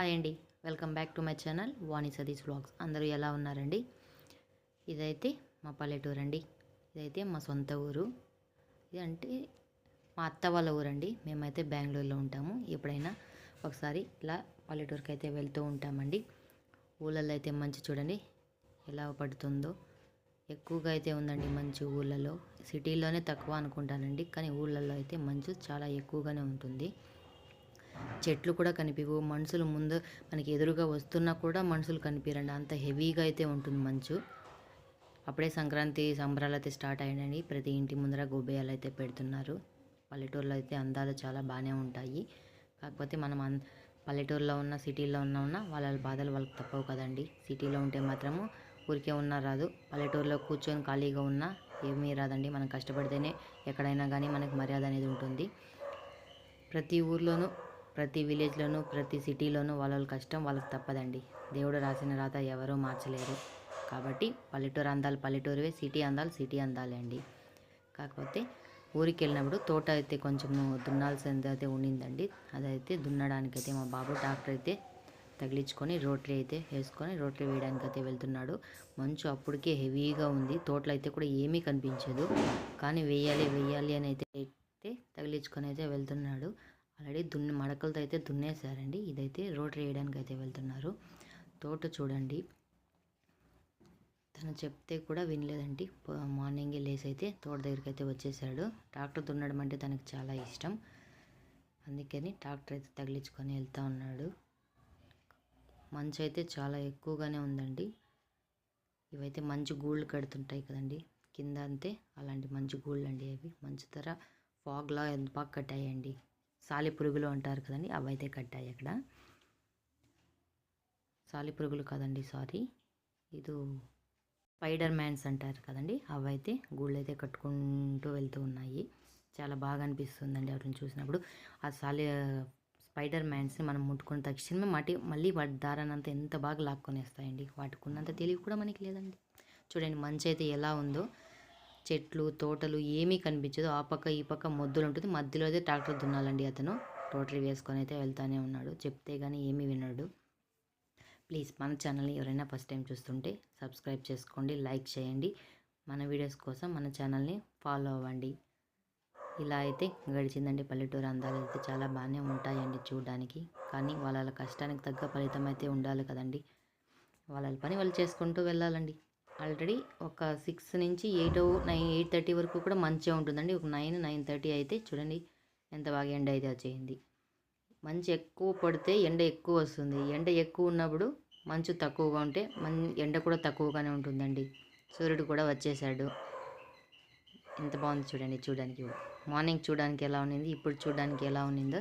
Hi అండి. Welcome back to my channel Vani Satish vlogs. అందరూ ఎలా ఉన్నారండి? ఇదైతే మా పల్లెటూరు అండి. ఇదైతే మా సొంత ఊరు. ఇది అంటే మా అత్త వాళ్ళ ఊరండి. మేమైతే బెంగళూరులో ఉంటాము. ఎప్పుడైనా ఒకసారి ఇలా పల్లెటూరుకి అయితే వెళ్తూ ఉంటామండి. ఊళ్ళల్లో అయితే మంచి చూడండి ఎలా పడుతుందో. ఎక్కువగా అయితే ఉందండి మంచి ఊళ్ళలో. సిటీలోనే తక్కువ అనుకుంటానండి కానీ ఊళ్ళల్లో అయితే మంచు చాలా ఎక్కువగానే ఉంటుంది. చెట్లు కూడా కనిపివు మనుషులు ముందు మనకి ఎదురుగా వస్తున్నా కూడా మనుషులు కనిపించండి అంత హెవీగా అయితే ఉంటుంది మంచు. అప్పుడే సంక్రాంతి సంబరాలు అయితే స్టార్ట్ అయినాయి. ప్రతి ఇంటి ముందర గోబేయాలు అయితే పెడుతున్నారు. పల్లెటూరులో అయితే అందాలు చాలా బాగానే ఉంటాయి. కాకపోతే మనం అన్ పల్లెటూరులో ఉన్న సిటీలో ఉన్న ఉన్న వాళ్ళ బాధలు వాళ్ళకి తప్పవు కదండి. సిటీలో ఉంటే మాత్రము ఊరికే ఉన్నా రాదు. పల్లెటూరులో కూర్చొని ఖాళీగా ఉన్నా ఏమీ రాదండి. మనం కష్టపడితేనే ఎక్కడైనా కానీ మనకు మర్యాద అనేది ఉంటుంది. ప్రతి ఊర్లోనూ ప్రతి విలేజ్లోనూ ప్రతి సిటీలోనూ వాళ్ళ వాళ్ళ కష్టం వాళ్ళకి తప్పదండి. దేవుడు రాసిన రాత ఎవరూ మార్చలేరు. కాబట్టి పల్లెటూరు అందాలు పల్లెటూరువే సిటీ అందాలు సిటీ అందాలే అండి. కాకపోతే ఊరికి వెళ్ళినప్పుడు తోట అయితే కొంచెం దున్నాల్సింది అయితే ఉండిందండి. అదైతే దున్నడానికైతే మా బాబు డాక్టర్ అయితే తగిలించుకొని రోటరీ అయితే వేసుకొని రోటరీ వేయడానికి అయితే వెళ్తున్నాడు. మంచు అప్పటికే హెవీగా ఉంది. తోటలో అయితే కూడా ఏమీ కనిపించదు. కానీ వేయాలి వేయాలి అని అయితే అయితే తగిలించుకొని అయితే వెళ్తున్నాడు. ఆల్రెడీ దున్ని మడకలతో అయితే దున్నేశారండి. ఇదైతే రోటరీ వేయడానికి అయితే వెళ్తున్నారు. తోట చూడండి. తను చెప్తే కూడా వినలేదండి. మార్నింగే లేసి అయితే తోట దగ్గరికి అయితే వచ్చేసాడు ట్రాక్టర్ దున్నడం అంటే తనకు చాలా ఇష్టం. అందుకని ట్రాక్టర్ అయితే తగిలించుకొని వెళ్తా ఉన్నాడు. మంచు అయితే చాలా ఎక్కువగానే ఉందండి. ఇవైతే మంచి గూళ్ళు కడుతుంటాయి కదండి. కింద అంతే అలాంటి మంచి గూళ్ళు అండి అవి. మంచు ధర ఫాగ్లా ఎంత బాగా కట్టాయండి. సాలి పురుగులు అంటారు కదండి అవి అయితే కట్టాయి అక్కడ. సాలి పురుగులు సారీ. ఇది స్పైడర్ మ్యాన్స్ అంటారు కదండి అవి అయితే గూళ్ళు అయితే కట్టుకుంటూ వెళ్తూ ఉన్నాయి. చాలా బాగా అనిపిస్తుందండి వాటిని చూసినప్పుడు. ఆ సాలి స్పైడర్ మ్యాన్స్ని మనం ముట్టుకున్న తక్షణమే మటి మళ్ళీ వాటి దారానంతా ఎంత బాగా లాక్కొనేస్తాయండి. వాటికి ఉన్నంత తెలివి కూడా మనకి లేదండి. చూడండి మంచి అయితే ఎలా ఉందో. చెట్లు తోటలు ఏమీ కనిపించదు. ఆ పక్క ఈ పక్క మొద్దులు ఉంటుంది. మధ్యలో అయితే ట్రాక్టర్ దున్నాలండి అతను. రోటరీ వేసుకొని అయితే వెళ్తానే ఉన్నాడు. చెప్తే కానీ ఏమీ వినడు. ప్లీజ్ మన ఛానల్ని ఎవరైనా ఫస్ట్ టైం చూస్తుంటే సబ్స్క్రైబ్ చేసుకోండి లైక్ చేయండి. మన వీడియోస్ కోసం మన ఛానల్ని ఫాలో అవ్వండి. ఇలా అయితే గడిచిందండి పల్లెటూరు అందాలు అయితే. చాలా బాగానే ఉంటాయండి చూడడానికి. కానీ వాళ్ళ కష్టానికి తగ్గ ఫలితం అయితే ఉండాలి కదండి. వాళ్ళ పని వాళ్ళు చేసుకుంటూ వెళ్ళాలండి. ఆల్రెడీ ఒక సిక్స్ నుంచి ఎయిట్ నైన్ ఎయిట్ థర్టీ వరకు కూడా మంచిగా ఉంటుందండి. ఒక నైన్ నైన్ థర్టీ అయితే చూడండి ఎంత బాగా ఎండ అయితే వచ్చేయింది మంచి ఎక్కువ పడితే ఎండ ఎక్కువ వస్తుంది. ఎండ ఎక్కువ ఉన్నప్పుడు మంచు తక్కువగా ఉంటే మన్ ఎండ కూడా తక్కువగానే ఉంటుందండి. సూర్యుడు కూడా వచ్చేసాడు. ఎంత బాగుంది చూడండి చూడడానికి. మార్నింగ్ చూడడానికి ఎలా ఉన్నింది ఇప్పుడు చూడడానికి ఎలా ఉన్నిందో